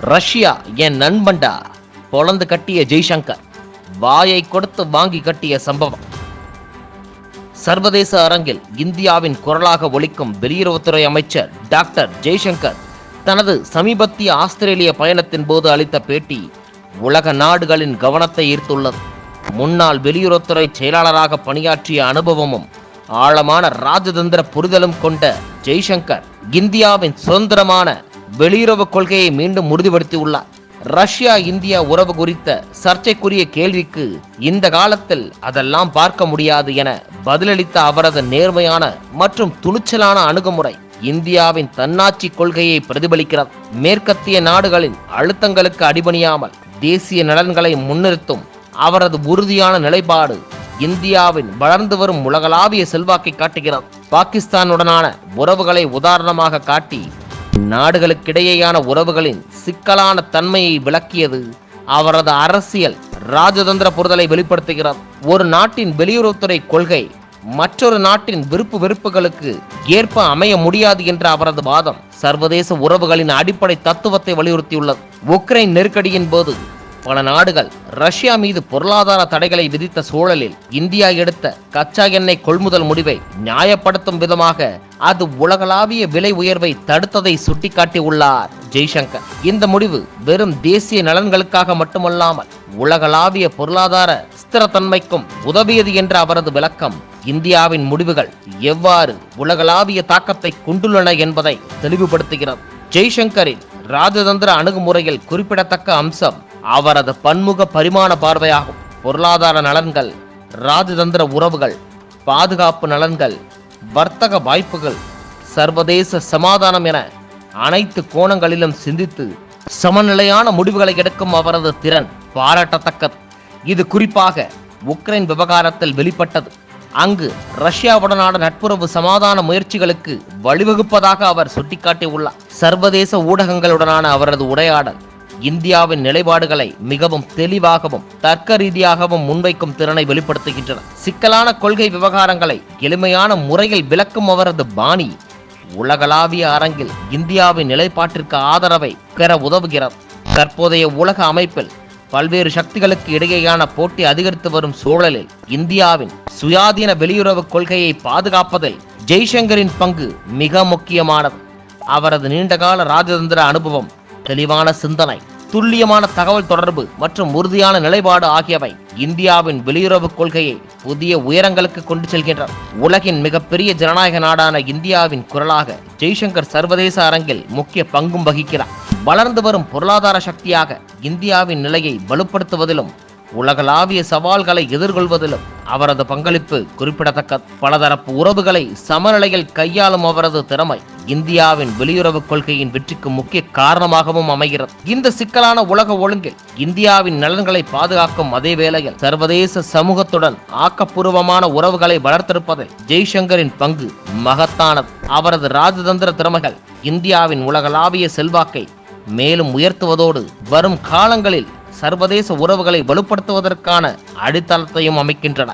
Russia என் நண்பண்டா. பொழந்து கட்டிய ஜெய்சங்கர். வாயை கொடுத்து வாங்கி கட்டிய சம்பவம். சர்வதேச அரங்கில் இந்தியாவின் குரலாக ஒழிக்கும் வெளியுறவுத்துறை அமைச்சர் டாக்டர் ஜெய்சங்கர் தனது சமீபத்திய ஆஸ்திரேலிய பயணத்தின் போது அளித்த பேட்டி உலக நாடுகளின் கவனத்தை ஈர்த்துள்ளது. முன்னாள் வெளியுறவுத்துறை செயலாளராக பணியாற்றிய அனுபவமும் ஆழமான ராஜதந்திர புரிதலும் கொண்ட ஜெய்சங்கர் இந்தியாவின் சுதந்திரமான வெளியுறவு கொள்கையை மீண்டும் உறுதிப்படுத்தியுள்ளார். ரஷ்யா இந்தியா உறவு குறித்த சர்ச்சைக்குரிய கேள்விக்கு இந்த காலத்தில் அதெல்லாம் பார்க்க முடியாது என பதிலளித்த அவரது நேர்மையான மற்றும் துணிச்சலான அணுகுமுறை இந்தியாவின் தன்னாட்சி கொள்கையை பிரதிபலிக்கிறது. மேற்கத்திய நாடுகளின் அழுத்தங்களுக்கு அடிபணியாமல் தேசிய நலன்களை முன்னிறுத்தும் அவரது உறுதியான நிலைப்பாடு இந்தியாவின் வளர்ந்து வரும் உலகளாவிய செல்வாக்கை காட்டுகிறது. பாகிஸ்தானுடனான உறவுகளை உதாரணமாக காட்டி நாடுகளுக்கிடையேயான உறவுகளின் சிக்கலான தன்மையை விளக்கியது அவரது அரசியல் ராஜதந்திர புரிதலை வெளிப்படுத்துகிறார். ஒரு நாட்டின் வெளியுறவுத்துறை கொள்கை மற்றொரு நாட்டின் விருப்பு வெறுப்புகளுக்கு ஏற்ப அமைய முடியாது என்ற அவரது வாதம் சர்வதேச உறவுகளின் அடிப்படை தத்துவத்தை வலியுறுத்தியுள்ளது. உக்ரைன் நெருக்கடியின் போது பல நாடுகள் ரஷ்யா மீது பொருளாதார தடைகளை விதித்த சூழலில் இந்தியா எடுத்த கச்சா எண்ணெய் கொள்முதல் முடிவை நியாயப்படுத்தும் விதமாக அது உலகளாவிய விலை உயர்வை தடுத்ததை சுட்டிக்காட்டியுள்ளார் ஜெய்சங்கர். இந்த முடிவு வெறும் தேசிய நலன்களுக்காக மட்டுமல்லாமல் உலகளாவிய பொருளாதார ஸ்திரத்தன்மைக்கும் உதவியது என்ற அவரது விளக்கம் இந்தியாவின் முடிவுகள் எவ்வாறு உலகளாவிய தாக்கத்தை கொண்டுள்ளன என்பதை தெளிவுபடுத்துகிறது. ஜெய்சங்கரின் ராஜதந்திர அணுகுமுறையில் குறிப்பிடத்தக்க அம்சம் அவரது பன்முக பரிமாண பார்வையாகும். பொருளாதார நலன்கள் ராஜதந்திர உறவுகள் பாதுகாப்பு நலன்கள் வர்த்தக வாய்ப்புகள் சர்வதேச சமாதானம் என அனைத்து கோணங்களிலும் சிந்தித்து சமநிலையான முடிவுகளை எடுக்கும் அவரது திறன் பாராட்டத்தக்கது. இது குறிப்பாக உக்ரைன் விவகாரத்தில் வெளிப்பட்டது. அங்கு ரஷ்யாவுடனான நட்புறவு சமாதான முயற்சிகளுக்கு வழிவகுப்பதாக அவர் சுட்டிக்காட்டியுள்ளார். சர்வதேச ஊடகங்களுடனான அவரது உரையாடல் இந்தியாவின் நிலைப்பாடுகளை மிகவும் தெளிவாகவும் தர்க்க ரீதியாகவும் முன்வைக்கும் திறனை வெளிப்படுத்துகின்றன. சிக்கலான கொள்கை விவகாரங்களை எளிமையான முறையில் விளக்கும் அவரது பாணி உலகளாவிய அரங்கில் இந்தியாவின் நிலைப்பாட்டிற்கு ஆதரவை பெற உதவுகிறது. தற்போதைய உலக அமைப்பில் பல்வேறு சக்திகளுக்கு இடையேயான போட்டி அதிகரித்து வரும் சூழலில் இந்தியாவின் சுயாதீன வெளியுறவு கொள்கையை பாதுகாப்பதில் ஜெய்சங்கரின் பங்கு மிக முக்கியமானது. அவரது நீண்டகால ராஜதந்திர அனுபவம் தெளிவான சிந்தனை துல்லியமான தகவல் தொடர்பு மற்றும் உறுதியான நிலைப்பாடு ஆகியவை இந்தியாவின் வெளியுறவு கொள்கையை புதிய உயரங்களுக்கு கொண்டு செல்கின்றன. உலகின் மிகப்பெரிய ஜனநாயக நாடான இந்தியாவின் குரலாக ஜெய்சங்கர் சர்வதேச அரங்கில் முக்கிய பங்கும் வகிக்கிறார். வளர்ந்து வரும் பொருளாதார சக்தியாக இந்தியாவின் நிலையை வலுப்படுத்துவதிலும் உலகளாவிய சவால்களை எதிர்கொள்வதிலும் அவரது பங்களிப்பு குறிப்பிடத்தக்க பலதரப்பு உறவுகளை சமநிலையில் கையாளும் அவரது திறமை இந்தியாவின் வெளியுறவு கொள்கையின் வெற்றிக்கு முக்கிய காரணமாகவும் அமைகிறது. இந்த சிக்கலான உலக ஒழுங்கில் இந்தியாவின் நலன்களை பாதுகாக்கும் அதே வேளையில் சர்வதேச சமூகத்துடன் ஆக்கப்பூர்வமான உறவுகளை வளர்த்திருப்பதில் ஜெய்சங்கரின் பங்கு மகத்தானது. அவரது ராஜதந்திர திறமைகள் இந்தியாவின் உலகளாவிய செல்வாக்கை மேலும் உயர்த்துவதோடு வரும் காலங்களில் சர்வதேச உறவுகளை வலுப்படுத்துவதற்கான அடித்தளத்தையும் அமைக்கின்றன.